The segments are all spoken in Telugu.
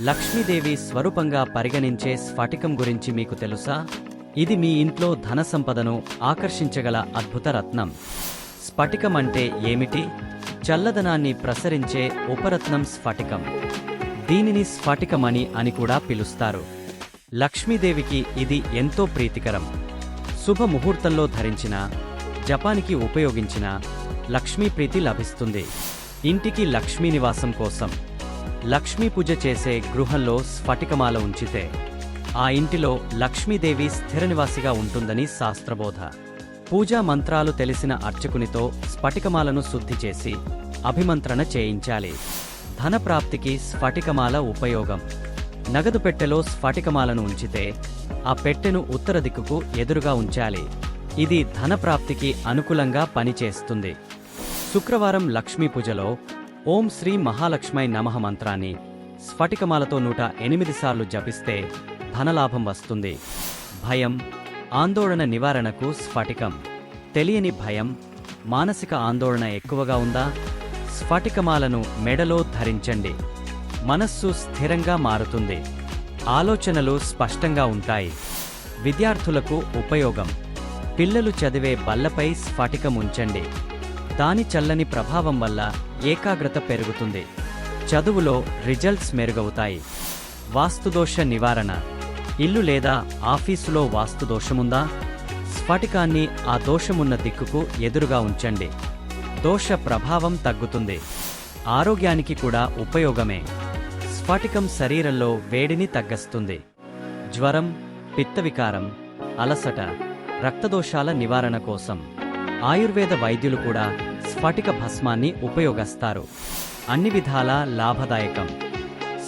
లక్ష్మీదేవి స్వరూపంగా పరిగణించే స్ఫటికం గురించి మీకు తెలుసా? ఇది మీ ఇంట్లో ధన సంపదను ఆకర్షించగల అద్భుత రత్నం. స్ఫటికం అంటే ఏమిటి? చల్లదనాన్ని ప్రసరించే ఉపరత్నం స్ఫటికం. దీనిని స్ఫటికమని అని కూడా పిలుస్తారు. లక్ష్మీదేవికి ఇది ఎంతో ప్రీతికరం. శుభ ముహూర్తంలో ధరించిన జపానికి ఉపయోగించిన లక్ష్మీ ప్రీతి లభిస్తుంది. ఇంటికి లక్ష్మీ నివాసం కోసం. లక్ష్మీ పూజ చేసే గృహంలో స్ఫటికమాల ఉంచితే ఆ ఇంటిలో లక్ష్మీదేవి స్థిర నివాసిగా ఉంటుందని శాస్త్రబోధ. పూజా మంత్రాలు తెలిసిన అర్చకునితో స్ఫటికమాలను శుద్ధి చేసి అభిమంత్రణ చేయించాలి. ధనప్రాప్తికి స్ఫటికమాల ఉపయోగం. నగదు పెట్టెలో స్ఫటికమాలను ఉంచితే ఆ పెట్టెను ఉత్తర దిక్కుకు ఎదురుగా ఉంచాలి. ఇది ధనప్రాప్తికి అనుకూలంగా పనిచేస్తుంది. శుక్రవారం లక్ష్మీ పూజలో ఓం శ్రీ మహాలక్ష్మై నమః మంత్రాన్ని స్ఫటికమాలతో నూట ఎనిమిది సార్లు జపిస్తే ధనలాభం వస్తుంది. భయం ఆందోళన నివారణకు స్ఫటికం. తెలియని భయం మానసిక ఆందోళన ఎక్కువగా ఉందా? స్ఫటికమాలను మెడలో ధరించండి. మనస్సు స్థిరంగా మారుతుంది. ఆలోచనలు స్పష్టంగా ఉంటాయి. విద్యార్థులకు ఉపయోగం. పిల్లలు చదివే బల్లపై స్ఫటికం ఉంచండి. దాని చల్లని ప్రభావం వల్ల ఏకాగ్రత పెరుగుతుంది. చదువులో రిజల్ట్స్ మెరుగవుతాయి. వాస్తుదోష నివారణ. ఇల్లు లేదా ఆఫీసులో వాస్తుదోషముందా? స్ఫటికాన్ని ఆ దోషమున్న దిక్కుకు ఎదురుగా ఉంచండి. దోష ప్రభావం తగ్గుతుంది. ఆరోగ్యానికి కూడా ఉపయోగమే. స్ఫటికం శరీరంలో వేడిని తగ్గిస్తుంది. జ్వరం పిత్తవికారం అలసట రక్తదోషాల నివారణ కోసం. ఆయుర్వేద వైద్యులు కూడా స్ఫటిక భస్మాన్ని ఉపయోగిస్తారు. అన్ని విధాలా లాభదాయకం.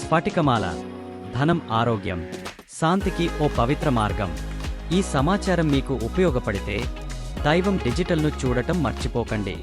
స్ఫటికమాల ధనం ఆరోగ్యం శాంతికి ఓ పవిత్ర మార్గం. ఈ సమాచారం మీకు ఉపయోగపడితే దైవం డిజిటల్ను చూడటం మర్చిపోకండి.